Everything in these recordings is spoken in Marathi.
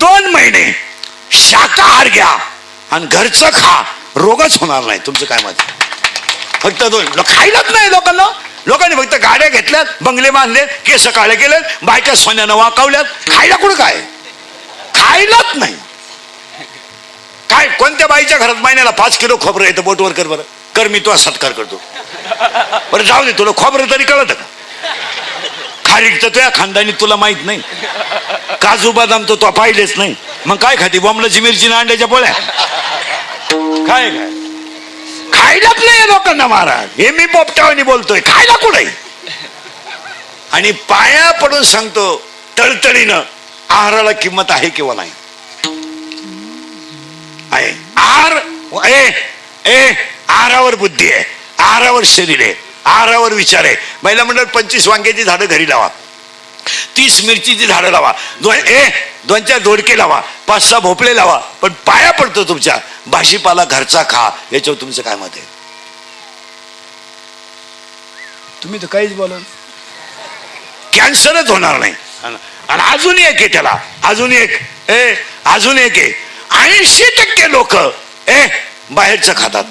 दोन महिने शाकाहार घ्या आणि घरचं खा. रोगच होणार नाही. तुमचं काय मत? फक्त दोन. खायलाच नाही लोकांना. लोकांनी फक्त गाड्या घेतल्यात बंगले बांधले केस काळे केलेत बायका सोन्यानं वाकावल्यात. खायला कुठं काय? खायलाच नाही. काय कोणत्या बाईच्या घरात महिन्याला पाच किलो खोबरं येतं? बोटवर कर बरं. कर मी तुला सत्कार करतो. बरं जाऊ दे तुला खोबरं तरी कळत का? खारीक तर तुझ्या खानदानी तुला माहीत नाही. काजू बदाम तर तो पाहिलेच नाही. मग काय खाती? बॉम्बलाची मिरची ना अंड्याच्या पोळ्या? काय काय खायलाच नाही लोकांना महाराज. हे मी पोपटावानी बोलतोय. खायला कुठे? आणि पाया पडून सांगतो तळतळीनं आहाराला किंमत आहे किंवा नाही? आहे. आहार ए ए आहारावर बुद्धी आहे. आहारावर शरीर आहे. आहारावर विचार आहे. महिला मंडळ पंचवीस वांग्याची झाडं घरी लावा. तीस मिरचीची झाडं लावा. दोन ए दोन चार दोडके लावा. पाच सहा भोपळे लावा. पण पाया पडतो तुमच्या. भाजीपाला घरचा खा. याच्यावर तुमचं काय मत आहे? तुम्ही तर काहीच बोला कॅन्सरच होणार नाही. आणि- आणि अजून एक आहे त्याला. अजून एक. ए अजून एक आहे. ऐंशी टक्के लोक ए बाहेरचं खातात.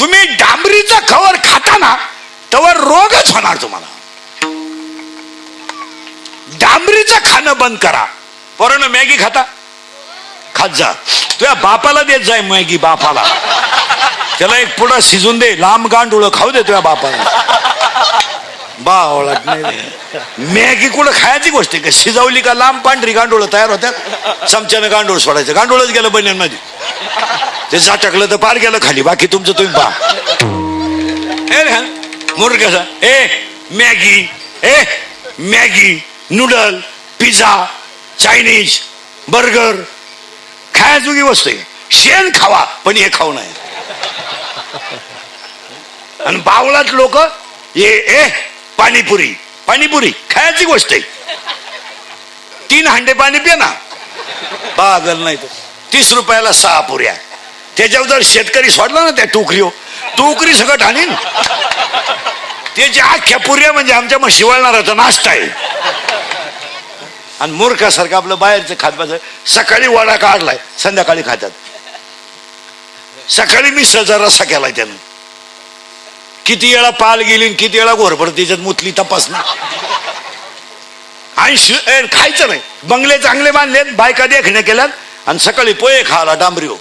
तुम्ही डांबरीचा खवर खाताना तवर रोगच होणार तुम्हाला. डांबरीचं खाणं बंद करा. पोरानं मॅगी खाता? खात जा. तुझ्या बापाला देत जाय मॅगी बापाला. त्याला एक पुढं शिजून दे लांब गांडुळ खाऊ दे तुझ्या बापाला. बावळत नाही मॅगी कुठं खायची गोष्ट आहे का? शिजवली का लांब पांढरी गांडोळं तयार होत्यात चमच्यानं गांडोळ सोडायचं. गांडोळच गेलं बनियनमध्ये ते टाकलं तर पार गेलं खाली. बाकी तुमचं तुम्ही पहा. ए रे, ए मॅगी. ए Maggi noodle pizza Chinese burger. खायाजोगी वस्तू आहे. शेण खावा पण हे खाऊ नये. आणि बावळात लोक ये ए पाणीपुरी. पाणीपुरी खायची गोष्ट आहे. तीन हांडे पाणी पे ना. पागल नाही तर. तीस रुपयाला सहा पुऱ्या. त्याच्यावर जर शेतकरी सोडला ना त्या टोकरी टोकरी सगळं आणीन. त्याच्या अख्ख्या पुऱ्या म्हणजे आमच्या मग शिवळणाराचा नाश्ता आहे. आणि मूर्खासारखं आपलं बाहेरचं खात सकाळी वडा काढलाय संध्याकाळी खातात. सकाळी मिसळचा रस्सा केलाय त्यानं. किती वेळा पाल गेली आणि किती वेळा घोरपड त्याच्यात मुतली तपासणार ऐंशी खायचं नाही. बंगले चांगले बांधलेत बायका देखण्या केल्यात आणि सकाळी पोहे खाला डांबरी हो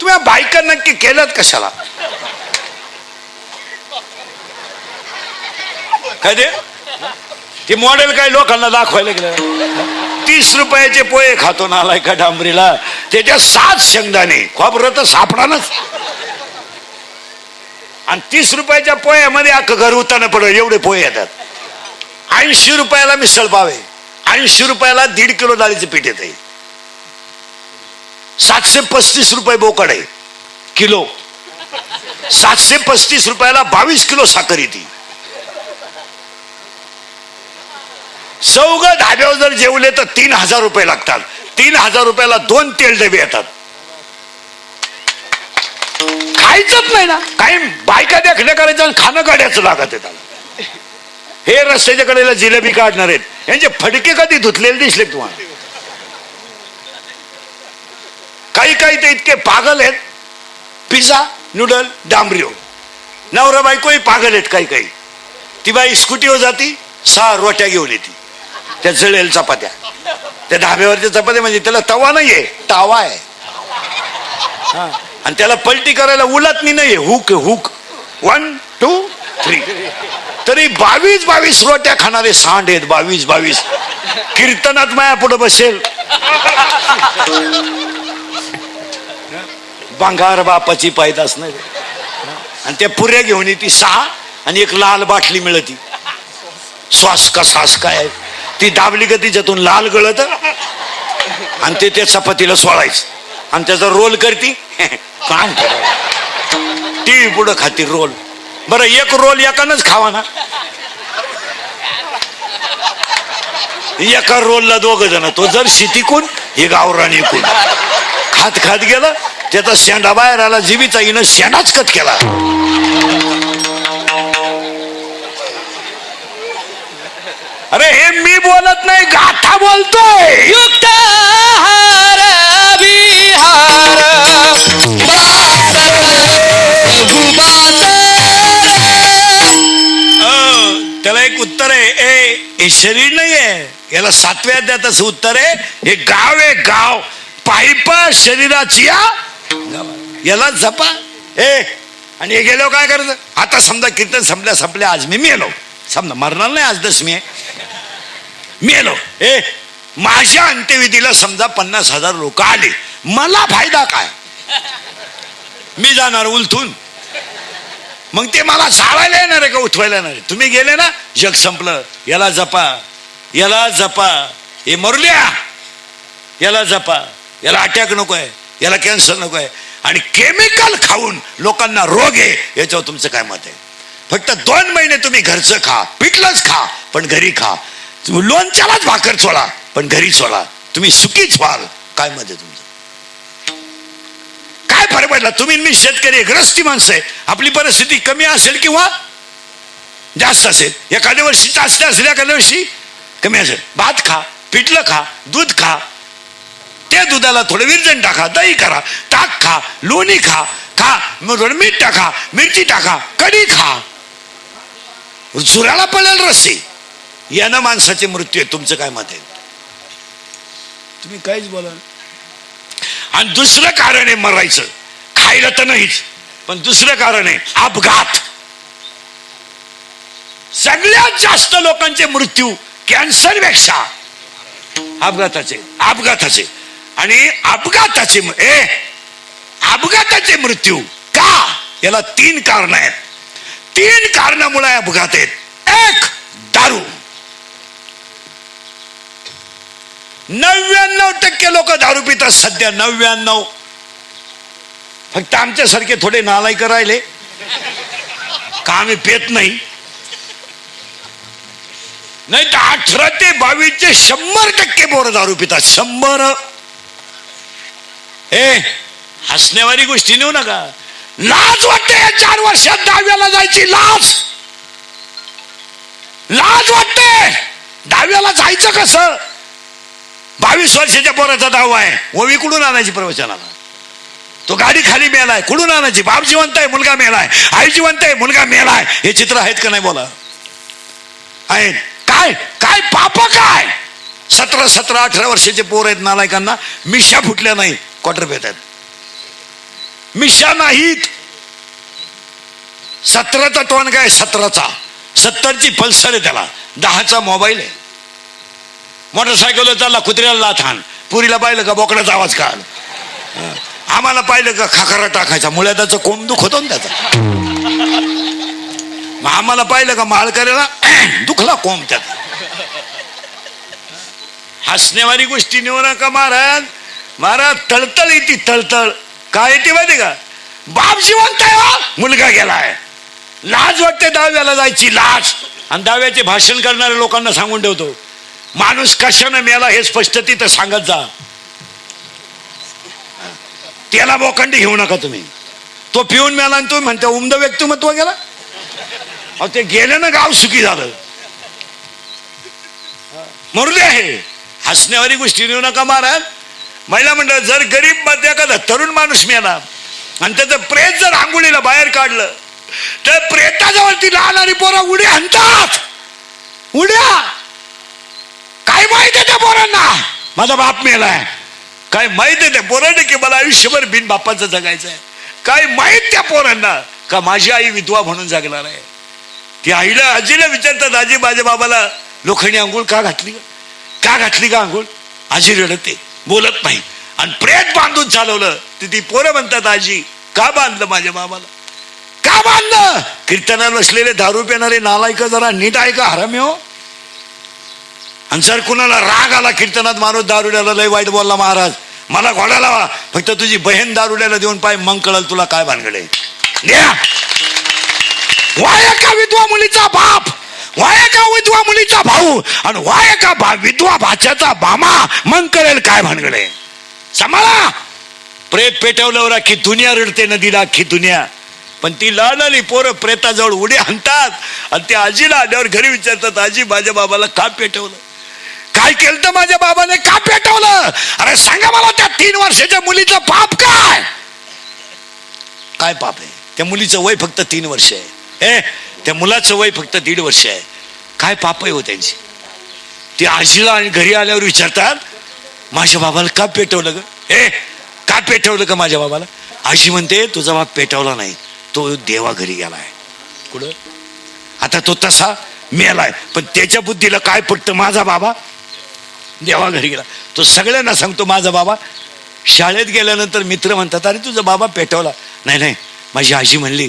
तुम्ही बायका नक्की केल्यात कशाला? काय ते? ते मॉडेल काय लोकांना दाखवायला गेलं? तीस रुपयाचे पोहे खातो नालाय एका डांबरीला. त्याच्या सात शेंगदाणे. खोबरं तर सापडानच. आणि तीस रुपयाच्या पोह्यामध्ये अख्खं घर उताना पडलं एवढे पोहे येतात. ऐंशी रुपयाला मिसळ पावे ऐंशी रुपयाला दीड किलो डाळीचं पीठ येते सातशे पस्तीस रुपये बोकड आहे किलो. सातशे पस्तीस रुपयाला बावीस किलो साखर येते. चौघ धाब्यावर जर जेवले तर तीन हजार रुपये लागतात. तीन हजार रुपयाला दोन तेल डबे येतात. खायचंच नाही ना. काही बायका देखणे करायचं आणि खाणं काढायचं लागत आहे त्याला. हे रस्त्याच्या कडेला जिलेबी काढणार आहेत. यांचे फडके कधी धुतलेले दिसले तुम्हाला? काही काही ते इतके पागल आहेत. पिझ्झा नूडल डांबरिओ. नवरा बायकोही पागल आहेत काही काही. ती बाई स्कूटीवर जाती सहा रोट्या घेऊन येते. त्या जळेल चपात्या. त्या धाब्यावरच्या चपात्या म्हणजे त्याला तवा नाहीये तावा आहे. हा. आणि त्याला पलटी करायला उलट नाही हुक हुक. वन टू थ्री तरी बावीस बावीस रोट्या खाणारे सांड आहेत बावीस बावीस. कीर्तनात माया पुढे बसेल. बंगार बापाची पायदास नाही. आणि त्या पुऱ्या घेऊन येते सहा आणि एक लाल बाटली मिळती. श्वास का सास काय आहे? ती दाबली का तिच्यातून लाल गळत? आणि ते त्या चपातीला सोडायचं. आणि त्याचा रोल करती काम टीव्ही पुढं खाती रोल. बरं एक रोल एकानच खावा ना. एका रोलला दोघ जण तो जर शितिकून हे गावराणी कोण खात खात गेलं त्याचा शेंडा बाहेर आला जीवीचा हिनं शेणाच कट केला. अरे हे मी बोलत नाही गाथा बोलतोय. युक्त हे शरीर नाही आहे याला सातव्या अध्यायाचं उत्तर आहे हे गाव आहे गाव. पायपा शरीराची या याला जपा. ए आणि हे गेलो काय करायचं? आता समजा कीर्तन संपल्या संपल्या आज मी मेलो. समजा मरणार नाही आज दशमी आहे. मेलो. ए माझ्या अंत्यविधीला समजा पन्नास हजार लोक आले. मला फायदा काय? मी जाणार उलथून. मग ते मला साळायला येणार आहे का उठवायला येणार आहे? तुम्ही गेले ना जग संपलं. याला जपा. याला जपा. हे मरुल्या. याला जपा. याला अटॅक नको आहे. याला कॅन्सर नको आहे. आणि केमिकल खाऊन लोकांना रोग आहे याच्यावर तुमचं काय मत आहे? फक्त दोन महिने तुम्ही घरचं खा. पिठलंच खा पण घरी खा. लोणच्यालाच भाकर सोडा पण घरी सोडा तुम्ही सुखीच व्हाल. काय मत आहे तुमचं? फरक पडला तुम्ही मी शेतकरी ग्रस्ती माणसं आहे. आपली परिस्थिती कमी असेल किंवा जास्त असेल. एखाद्या वर्षी जास्त असेल एखाद्या वर्षी कमी असेल. भात खा पिठलं खा दूध खा. त्या दुधाला थोडं विरजण टाका दही करा ताक खा लोणी खा खा मग थोडं मीठ टाका मिरची टाका कढी खा. चुराला पडेल रस्सी यानं माणसाचे मृत्यू आहे तुमचं काय मत आहे? तुम्ही काहीच बोला. आणि दुसरं कारण आहे मरायचं. खायला तर नाहीच. पण दुसरं कारण आहे अपघात. सगळ्यात जास्त लोकांचे मृत्यू कॅन्सरपेक्षा अपघाताचे अपघाताचे. आणि अपघाताचे ए अपघाताचे मृत्यू का? याला तीन कारण आहेत. तीन कारणामुळे अपघात आहेत. एक दारू. नव्याण्णव टक्के लोक दारू पितात सध्या नव्याण्णव. फक्त आमच्यासारखे थोडे नालायक राहिले. का आम्ही पेत नाही. नाही तर अठरा ते बावीसचे शंभर टक्के पोरं दारू पितात. शंभर. ए हसण्यावारी गोष्टी नेऊ नका. लाज वाटते या चार वर्षात दहाव्याला जायची लाज. लाज वाटते. दहाव्याला जायचं कसं? बावीस वर्षाच्या पोराचा दावा आहे. ओवी कुठून आणायची प्रवचनाला? तो गाडी खाली मेलाय. कुठून आणायची? बाप जिवंत आहे मुलगा मेलाय. आई जिवंत आहे मुलगा मेलाय. हे चित्र आहेत का नाही बोला? आहे. काय? काय पाप काय? सतरा सतरा अठरा वर्षाचे पोर आहेत नालायकांना. मिशा फुटल्या नाही. क्वार्टर पेत आहेत. मिशा नाहीत. सतराचा टोन काय? सतराचा. सत्तरची पल्सर आहे त्याला. दहाचा मोबाईल आहे. मोटरसायकल चालला कुत्र्याला लाथान. पुरीला पाहिलं का? बोकडाचा आवाज काल आम्हाला पाहिलं का खाखरा टाकायचा मुळ्याचा कोंब दुख होतो ना त्याचा. मग आम्हाला पाहिलं का माळकऱ्याला दुखला कोंब त्याचा. हसण्यावारी गोष्टी नेऊ नका महाराज. महाराज तळतळ येते तळतळ. काय येते माहिती का? बाप जिवंत आहे हो. मुलगा गेलाय. लाज वाटते दहाव्याला जायची लाज. आणि दहाव्याचे भाषण करणाऱ्या लोकांना सांगून ठेवतो. माणूस कशानं मेला हे स्पष्ट तिथं सांगत जा. त्याला बोखंडी घेऊ नका तुम्ही. तो पिऊन मेला आणि तुम्ही म्हणता उमद व्यक्तिमत्व गेला? अहो ते गेले ना गाव सुखी झालं. मरू दे आहे. हसण्यावारी गोष्टी नेऊ नका महाराज. महिला मंडळ जर गरीबमध्ये एखादा तरुण माणूस मेला आणि त्याचं प्रेत जर आंघोळीला बाहेर काढलं तर प्रेताजवळ ती लहान आणि पोरा उड्या आणतात. उड्या. काय माहिती आहे त्या पोरांना? माझा बाप मेलाय. काय माहीत आहे त्या पोरांना की मला आयुष्यभर बिन बापाचं जगायचं आहे? काय माहीत त्या पोरांना? का माझी आई विधवा म्हणून जगणार आहे? ती आईला आजीला विचारतात आजी माझ्या बाबाला लोखंडी आंघोळ का घातली का घातली का आंघोळ? आजी रडते बोलत नाही. आणि प्रेत बांधून चालवलं तर ती पोरं म्हणतात आजी का बांधलं माझ्या बाबाला? का बांधलं? कीर्तनात बसलेले दारू पिणारे नालायक जरा नीट आहे का? हरामी हो? आणि जर कुणाला राग आला कीर्तनात माणूस दारुड्याला लय वाईट बोलला महाराज. मला घोडा लावा. फक्त तुझी बहीण दारुड्याला देऊन पाय मग कळल तुला काय भानगडे द्या वाय का विधवा मुलीचा बाप वाय का विधवा मुलीचा भाऊ आणि वाय का भा विधवा भाच्याचा बामा मग कळेल काय भानगडे सांभाळा! प्रेत पेटवल्यावर की दुनिया रडते नदीला की दुनिया. पण ती लहान आली पोरं प्रेताजवळ उडी आणतात. आणि त्या आजीला आल्यावर घरी विचारतात आजी माझ्या बाबाला का पेटवलं? काय केलं तर माझ्या बाबाने? का पेटवलं. अरे सांगा मला त्या तीन वर्षाच्या मुलीचं पाप काय? काय पाप आहे? त्या मुलीचं वय फक्त तीन वर्ष आहे. ए त्या मुलाचं वय फक्त दीड वर्ष आहे. काय पाप आहे हो त्यांची? ती आजीला आणि घरी आल्यावर विचारतात माझ्या बाबाला का पेटवलं ग? ए का पेटवलं का माझ्या बाबाला? आजी म्हणते तुझा बाप पेटवला नाही. तो देवा घरी गेलाय. कुठं? आता तो तसा मेलाय. पण त्याच्या बुद्धीला काय पडतं माझा बाबा? देवा घरी गेला. तो सगळ्यांना सांगतो माझा बाबा शाळेत गेल्यानंतर मित्र म्हणतात अरे तुझा बाबा पेटवला. नाही नाही माझी आजी म्हणली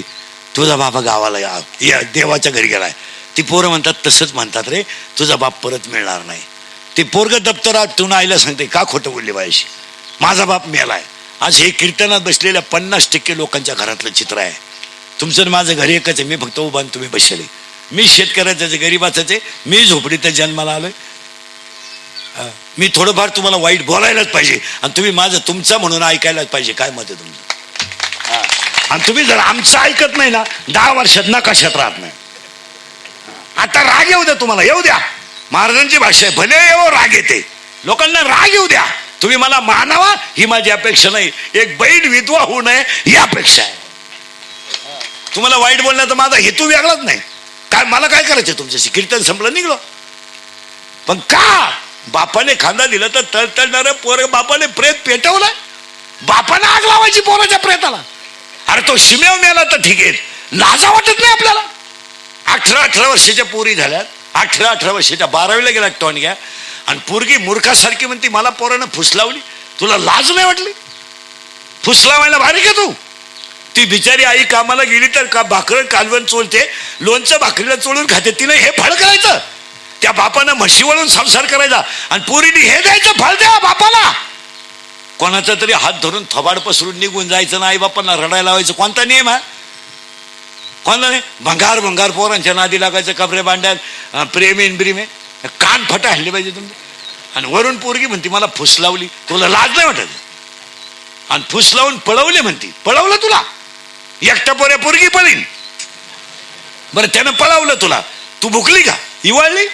तुझा बाबा गावाला या या देवाच्या घरी गेलाय. ती पोरं म्हणतात तसंच म्हणतात रे तुझा बाप परत मिळणार नाही. ते पोरग दप्तरात ठेवून आईला सांगते का खोटं बोलले बायशी माझा बाप मेलाय. आज हे कीर्तनात बसलेल्या पन्नास टक्के लोकांच्या घरातलं चित्र आहे. तुमचं आणि माझं घर एकच आहे. मी फक्त उभा आणि तुम्ही बसले मी शेतकऱ्याचं गरीबाचं आहे मी झोपडीत जन्माला आलोय. मी थोडंफार तुम्हाला वाईट बोलायलाच पाहिजे. आणि तुम्ही माझं तुमचं म्हणून ऐकायलाच पाहिजे. काय मत आहे तुमचं? आणि तुम्ही जर आमचं ऐकत नाही ना दहा वर्षात ना कशात राहत नाही. आता राग येऊ द्या तुम्हाला येऊ द्या. महाराजांची भाषा आहे भले येऊ राग येते. लोकांना राग येऊ द्या. तुम्ही मला मानावा ही माझी अपेक्षा नाही. एक बैल विधवा होऊ नये ही अपेक्षा आहे. तुम्हाला वाईट बोलण्याचा माझा हेतू वेगळाच नाही. काय मला काय करायचं तुमच्याशी? कीर्तन संपलं निघलो. पण का? बापाने खांदा दिला तर तळतळणारं पोर बापाने प्रेत पेटवलाय बापाने आग लावायची पोराच्या प्रेताला. अरे तो शिमेव मेला तर ठीक आहे. लाजा वाटत नाही आपल्याला. अठरा अठरा वर्षाच्या पोरी झाल्यात अठरा अठरा वर्षाच्या बारावीला गेला टॉनग्या आणि पोरगी मूर्खासारखी म्हणती मला पोरानं फुसलावली तुला लाज नाही वाटली? फुसलावायला भारी का तू? ती बिचारी आई कामाला गेली तर का भाकरं कालवण चोळते? लोणचं भाकरीला चोळून खाते. तिने हे फळ करायचं. त्या बापानं म्हशी वळून संसार करायचा. आणि पोरीने हे द्यायचं फळ द्या बापाला. कोणाचा तरी हात धरून थबाड पसरून निघून जायचं ना आई बापांना रडायला लावायचं. कोणता नियम आहे कोणता नाही भंगार भंगार पोरांच्या नादी लागायचं कपडे बांड्यात प्रेमीन ब्रिमे कान फटा हल्ले पाहिजे तुमचे. आणि वरून पोरगी म्हणते मला फुस लावली. तुला लाज नाही वाटत? आणि फुस लावून पळवले म्हणते पळवलं तुला? एकटा पोऱ्या पोरगी पळीन. बरं त्यानं पळवलं तुला. तू भुकली का? हिवाळली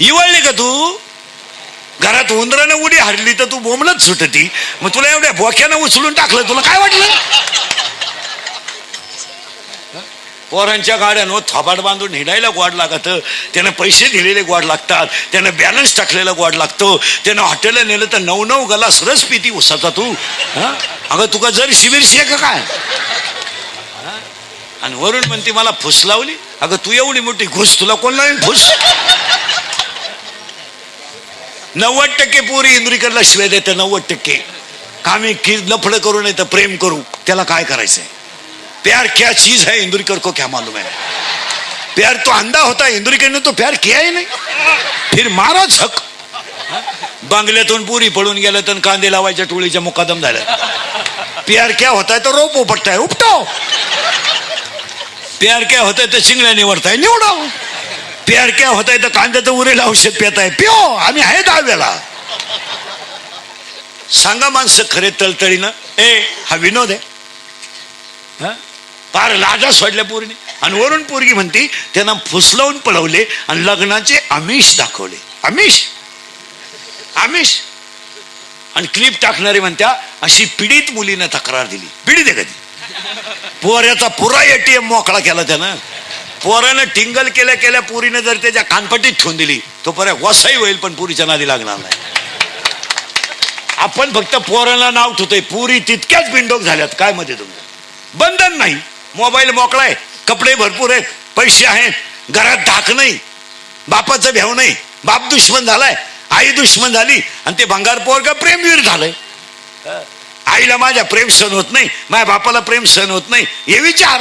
हिवाळली का तू? घरात उंदरानं उडी हरली तर तू बोंबलत सुटती. मग तुला एवढ्या बोक्यानं उचलून टाकलं तुला काय वाटलं? पोरांच्या गाड्यांवर थोबाड बांधून हिडायला गोड लागत. त्यानं पैसे दिलेले गोड लागतात. त्यानं बॅलन्स टाकलेला गोड लागतो. त्यानं हॉटेलला नेलं तर नऊ नऊ गलास रस पिती उसाचा तू. हा? अगं तुका जर शिबिरशी आहे का काय? आणि वरून म्हणते मला फुस लावली? अगं तू एवढी मोठी घुस तुला कोण लावेल फुस? नव्वद टक्के पोरी इंद्रिकडला शिवाय देते नव्वद टक्के. कामी की लफडं करू नाही तर प्रेम करू. त्याला काय करायचंय? प्यार क्या चीज है इंदुरीकर को क्या मालूम है? प्यार तो अंधा होता है इंदुरीकर ने तो प्यार किया ही नहीं. फिर मारा झक बांगल्यातून पुरी पडून गेलं तर कांदे लावायच्या टोळीच्या मुकादम झाल्या प्यार क्या होता है तो रोप उपटताय उपटाव प्यार क्या होता है तो निवडताय निवडाव प्यार होताय होता तर कांद्याचं उरेल औषध पिताय. प्यो आम्ही आहे दहाव्याला. सांगा माणसं खरे तळतळीनं. ए हा विनोद आहे. हा? लाजा सोडल्या पोरीने. आणि वरून पोरगी म्हणती त्यांना फुसलावून पळवले आणि लग्नाचे आमिष दाखवले. आमिष. आमिष. आणि क्लिप टाकणारे म्हणत्या अशी पीडित मुलीनं तक्रार दिली. पीडित आहे कधी? पोऱ्याचा पुरा एटीएम मोकळा केला त्यानं. पोरानं टिंगल केल्या केल्या पुरीनं जर त्याच्या कानपट्टीत ठेवून दिली तो पर्या वसाई होईल पण पुरीच्या नादी लागणार नाही. आपण फक्त पोराला नाव ठेवतोय. पुरी तितक्याच बिंडोक झाल्यात. काय मध्ये तुमचं बंधन नाही. मोबाईल मोकळा आहे. कपडे भरपूर आहेत. पैसे आहेत. घरात धाक नाही. बापाचं भ्याव नाही. बाप दुश्मन झालाय. आई दुश्मन झाली. आणि ते भंगार पोरग प्रेमवीर झालंय. आईला माझ्या प्रेम सहन होत नाही. माझ्या बापाला प्रेम सहन होत नाही. हे विचार?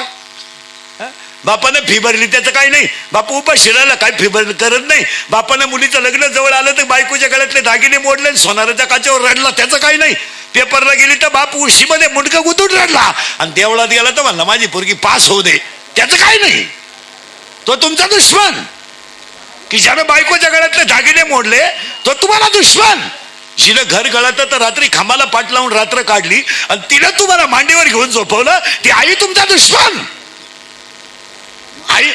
बापानं फी भरली त्याचं काही नाही. बापू उभा शिरायला काय फी भर करत नाही. बापानं मुलीचं लग्न जवळ आलं तर बायकोच्या गळ्यातले दागिने मोडले आणि सोनाराच्या काचेवर रडला त्याचं काही नाही. पेपरला गेली तर बापू उशीमध्ये मुंडकं गुतून रडला. आणि देवळात गेला तर म्हणला माझी पोरगी पास होऊ दे. त्याचं काही नाही. तो तुमचा दुश्मन. की ज्यानं बायकोच्या गळ्यातले दागिने मोडले तो तुम्हाला दुश्मन. जिनं घर गळात तर रात्री खांबाला पाठ लावून रात्र काढली आणि तिनं तुम्हाला मांडीवर घेऊन झोपवलं ती आई तुमचा दुश्मन. आई.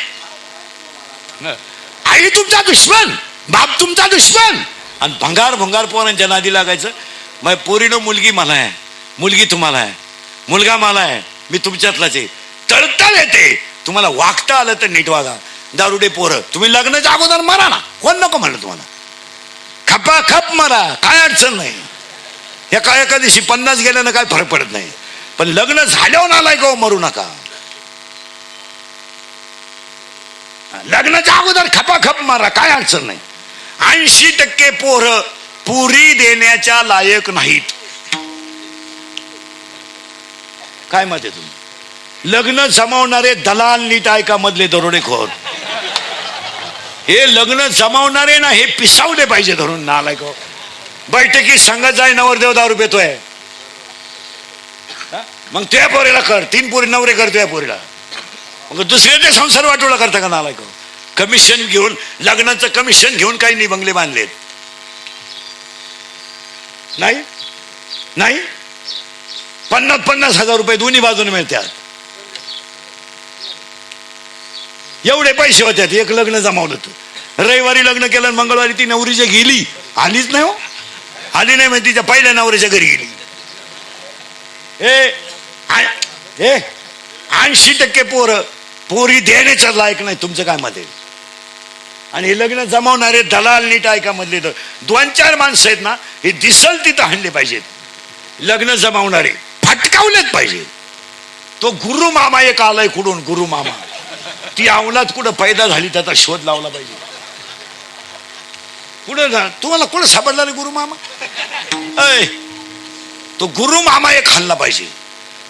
आई तुमचा दुश्मन. बाप तुमचा दुश्मन. आणि भंगार भंगार पोरांच्या नादी लागायचं मग पोरीनं मुलगी मला आहे. मुलगी तुम्हाला आहे. मुलगा मला आहे. मी तुमच्यातलाच आहे. तळताल येते. तुम्हाला वागता आलं तर नीट वागा. दारुडे पोरं तुम्ही लग्नाच्या अगोदर मारा ना. कोण नको म्हणलं तुम्हाला? खपा खप मारा. काय अडचण नाही. एका एका दिवशी पन्नास गेल्यानं काय फरक पडत नाही. पण लग्न झाल्यावर आलाय का मरू नका. लग्नाच्या अगोदर खपाखप मारा काय अडचण नाही. ऐंशी टक्के पोरं पुरी देण्याच्या लायक नाहीत. काय मत आहे तुम्ही? लग्न जमावणारे दलाल नीट ऐका मधले दरोडेखोर हे लग्न जमावणारे ना हे पिसावले पाहिजे धरून नालायक हो. बैठकीत सांगत जाय नवरदेव दारू पेतोय. मग त्या पोरीला कर तीन पोरी नवरे कर त्या पोरीला. मग दुसऱ्याचे संसार वाटोळा करता का नालायक? कमिशन घेऊन लग्नाचं कमिशन घेऊन काही नाही बंगले बांधलेत नाही? नाही? पन्नास पन्नास हजार रुपये दोन्ही बाजूने मिळतात. एवढे पैसे होत्यात एक लग्न जमावलं तर रविवारी लग्न केलं मंगळवारी ती नवरीच्या गेली. आलीच नाही हो. आली नाही म्हणजे तिच्या पहिल्या नवरीच्या घरी गेली. ए ऐंशी टक्के पोरं पोरी देण्याच्या लायक नाही तुमचं काय मध्ये आणि हे लग्न जमावणारे दलाल नीट ऐका मधले तर. दोन चार माणसं आहेत ना हे दिसल तिथं हाणले पाहिजेत. लग्न जमावणारे फटकावलेच पाहिजे तो गुरु मामा एक आलाय कुठून? गुरु मामा. ती अवलाद कुठं पैदा झाली त्याचा शोध लावला पाहिजे. कुठं जा? तुम्हाला कुठं सापडला रे गुरु मामा? तो गुरु मामा एक हल्ला पाहिजे.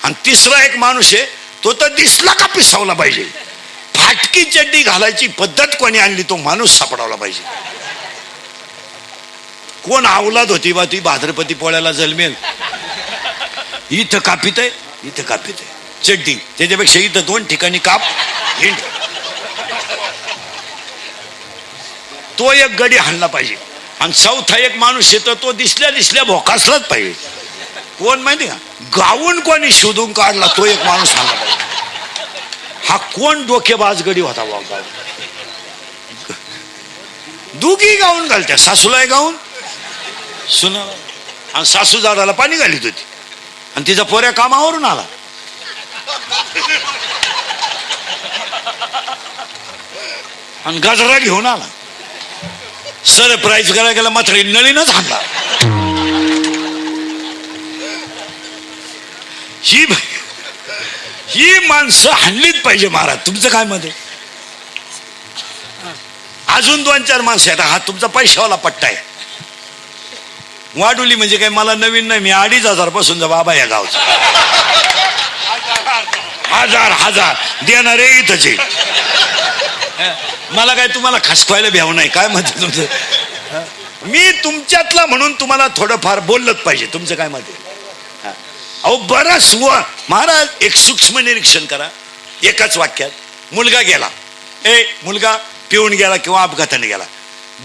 आणि तिसरा एक माणूस आहे तो तर दिसला का पिसावला पाहिजे? फाटकी चड्डी घालायची पद्धत कोणी आणली तो माणूस सापडावला पाहिजे. कोण अवलाद होती बा ती भाद्रपती पोळ्याला जन्मेल इथं कापित आहे इथं कापित आहे. चड्डी त्याच्यापेक्षा इथं दोन ठिकाणी काप हिंड. तो एक गडी हाणला पाहिजे. आणि चौथा एक माणूस येतो तो दिसल्या दिसल्या भोकासलाच पाहिजे. कोण माहिती का? गाऊन कोणी शोधून काढला तो एक माणूस सांगा हा कोण डोकेबाज गडी होता बा गाऊन? दुगी गाऊन घालत्या. सासूला गाऊन सुना आणि सासू झाडाला पाणी घालीत होती. आणि तिचा पोऱ्या कामावरून आला. आणि गजरा घेऊन आला. सरप्राईज करायला गेला मात्र नळीनच हाणला. ही ही माणसं हाणलीच पाहिजे महाराज. तुमचं काय मध्ये अजून दोन चार माणसं आहेत. हा तुमचा पैशावाला पट्टा आहे. वाडुली म्हणजे काय? मला नवीन नाही. मी अडीच हजारपासून बाबा या गावचा. हजार हजार. देणारे इथंच आहे मला काय तुम्हाला खसकवायला भ्याव नाही? काय म्हणते तुमचं? मी तुमच्यातला म्हणून तुम्हाला थोडंफार बोललंच पाहिजे. तुमचं काय मत आहे? अहो बरा व महाराज एक सूक्ष्म निरीक्षण करा. एकाच वाक्यात मुलगा गेला. ए मुलगा पिऊन गेला किंवा अपघाताने गेला.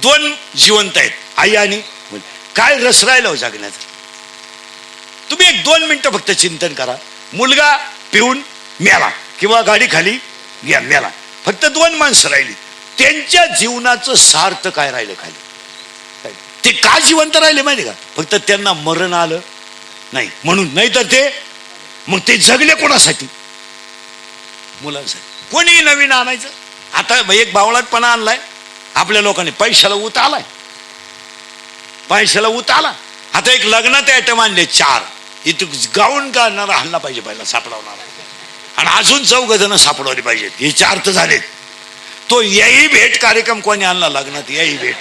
दोन जिवंत आहेत आई आणि काय रस राहिला हो जगण्याचा? तुम्ही एक दोन मिनटं फक्त चिंतन करा. मुलगा पिऊन मेला किंवा गाडी खाली मेला. फक्त दोन माणसं राहिली. त्यांच्या जीवनाचं सार्थ काय राहिलं खाली? ते का जिवंत राहिले माहिती का? फक्त त्यांना मरण आलं नाही म्हणून नाही तर ते मग ते जगले कोणासाठी? मुलांसाठी. कोणी नवीन आणायचं. आता एक बावळाटपणा आणलाय. आपल्या लोकांनी पैशाला उत आलाय. पैशाला उत आला. आता एक लग्नात आयटम आणले चार. इथं गाऊन काढणारा हल्ला पाहिजे पहिला सापडवणारा आणि अजून चौघ जण सापडवले पाहिजेत. हे चार तर झालेत. तो याही भेट कार्यक्रम कोणी आणला लग्नात? याही भेट.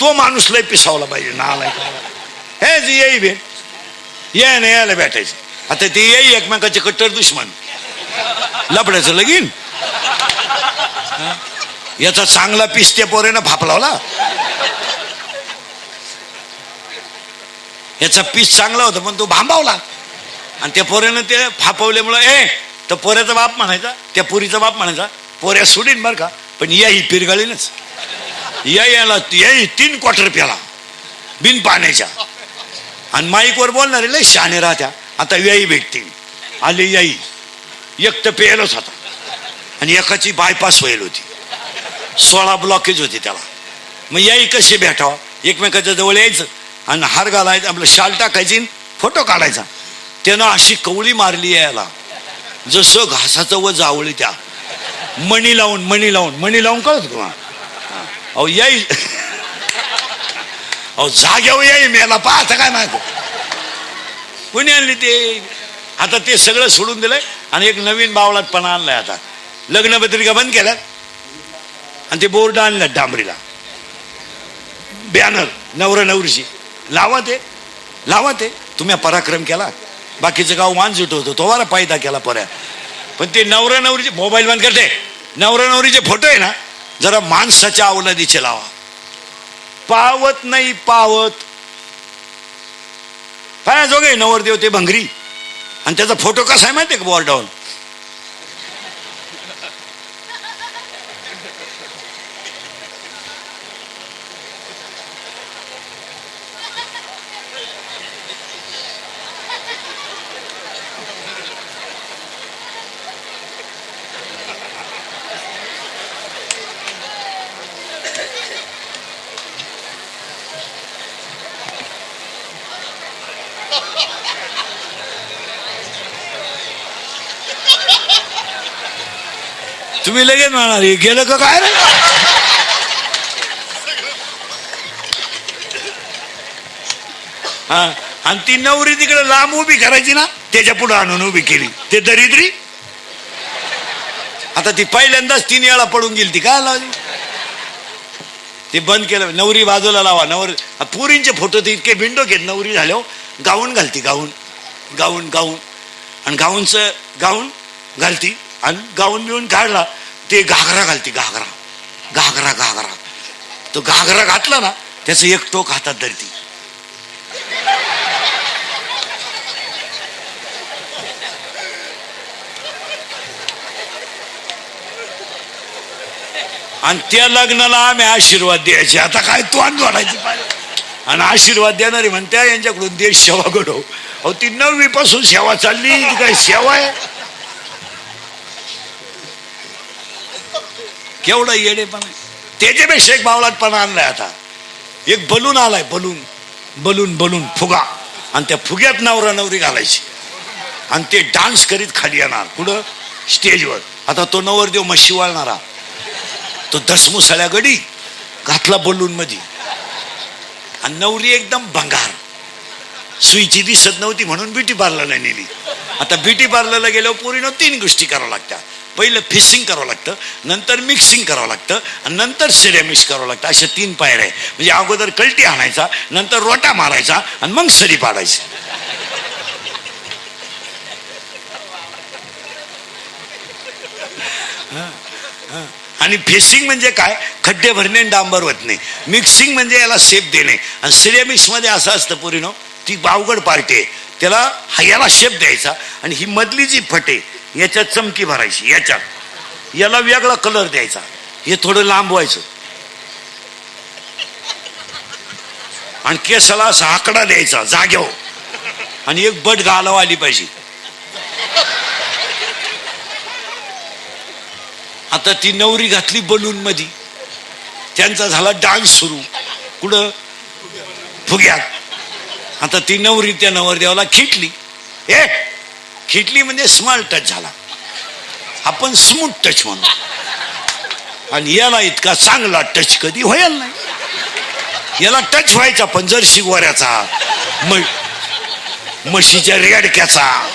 तो माणूस लय पिसावला पाहिजे ना आलाय हे जी याही भेट. यायला यायला भेटायचं. आता ते याही एकमेकाचे कट्टर दुश्मन. लपड्याचं लगीन. याचा चांगला पीस त्या पोरेनं फापलावला याचा पीस चांगला होता पण तो भांबावला. आणि त्या पोऱ्यानं ते फापवल्यामुळं ए तर पोऱ्याचा बाप म्हणायचा त्या पुरीचा बाप म्हणायचा पोऱ्या सोडीन बरं का पण या ही पिरगाळीनच. या याला याही तीन क्वार्टर प्याला. बिन पाण्याच्या. आणि माईकवर बोलणारे लय शहाणे राहत्या आता याई भेटतील. आले याई. एक तर पेलच होता. आणि एकाची बायपास व्हायला होती. सोळा ब्लॉकेज होती त्याला. मग याई कसे भेटावं? एकमेकाच्या जवळ यायचं. आणि हार घालायचं आपलं शाल टाकायची फोटो काढायचा. त्यानं अशी कवळी मारली याला जसं घासाचं व जावळी त्या. मणी लावून मणी लावून मणी लावून कळत का? अहो याई अहो जाग्यावर हो, याई मेला पाहता काय माहिती? कोणी आणली ते? आता ते सगळं सोडून दिलंय आणि एक नवीन बावळाटपणा आणलाय आता. लग्न पत्रिका बंद केल्यात आणि ते बोर्ड आणल्यात डांबरीला. बॅनर नवरा नवरीची. लावा ते लावा ते. तुम्ही पराक्रम केला. बाकीचं गाव मानजूट होतं. तो वारा पायदा केला पर्या पण ते नवरा नवरीचे मोबाईल बंद करते. नवरा नवरीचे फोटो आहे ना जरा माणसाच्या अवलादीचे लावा. पावत नाही पावत. पाया जोगे नवरदेव ते भंगरी. आणि त्याचा फोटो कसा आहे माहितीये का बोर्डावर तुम्ही लगेच म्हणाल "हे गेलं का काय रे? हा आणि ती नवरी तिकडे लांब उभी करायची ना त्याच्या पुढे आणून उभी केली. ते दरिद्री? आता ती पहिल्यांदाच तीन वेळा पडून गेली ती काय लावली? ते बंद केलं नवरी बाजूला लावा नवर पुरींचे फोटो ते इतके बिंडो घेत नवरी झाल्यावर हो. गाऊन घालती गाऊन. गाऊन गाऊन. आणि गाऊनचं गाऊन घालती आणि गाऊन बिऊन काढला. ते घागरा घालते घागरा. घागरा घागरा. तो घागरा घातला ना त्याचं एक टोक हातात धरती. आणि त्या लग्नाला आम्ही आशीर्वाद द्यायचे. आता काय तू वाढायची पाहिजे आणि आशीर्वाद देणारे म्हणत्या यांच्याकडून देश सेवा घडव अहो ती नववी पासून सेवा चालली काय सेवा आहे? एवढं येडेपणा. पण त्याच्यापेक्षा एक बावलाटपणा आणलाय आता. एक बलून आलाय बलून बलून बलून फुगा. आणि त्या फुग्यात नवरा नवरी घालायची. आणि ते डान्स करीत खाली येणार. कुठं स्टेजवर. आता तो नवरदेव मशी वाळणारा तो दसमुसळ्या गडी घातला बलून मध्ये आणि नवरी एकदम भंगार. सुईची दिसत नव्हती म्हणून ब्युटी पार्लरला नेली. आता ब्युटी पार्लरला गेल्यावर पोरीनं तीन गोष्टी करावं लागत्या. पहिलं फिशिंग करावं लागतं नंतर मिक्सिंग करावं लागतं आणि नंतर सिरेमिक्स करावं लागतं. अशा तीन पायऱ्या आहे म्हणजे अगोदर कलटी आणायचा नंतर रोटा मारायचा आणि मग सरी पाडायची. आणि फेसिंग म्हणजे काय? खड्डे भरणे डांबर वतणे मिक्सिंग म्हणजे याला शेप देणे. आणि सिरेमिक्समध्ये असं असतं पुरीनो ती बावगड पार्टी आहे. त्याला ह्याला शेप द्यायचा. आणि ही मधली जी फटे याच्यात चमकी भरायची याच्यात. याला वेगळा कलर द्यायचा. हे थोडं लांब व्हायचं आणि केसाला असा आकडा द्यायचा जाग्यावर आणि एक बट घालाव आली पाहिजे. आता ती नवरी घातली बलून मध्ये त्यांचा झाला डान्स सुरू. कुठं? फुग्यात. आता ती नवरी त्या नवरदेवाला खिटली. ए खिटली म्हणजे स्मॉल टच झाला. आपण स्मूथ टच म्हणू. आणि याला इतका चांगला टच कधी होईल नाही. याला टच व्हायचा पण जर शिगवाऱ्याचा म म्हशीच्या रेडक्याचा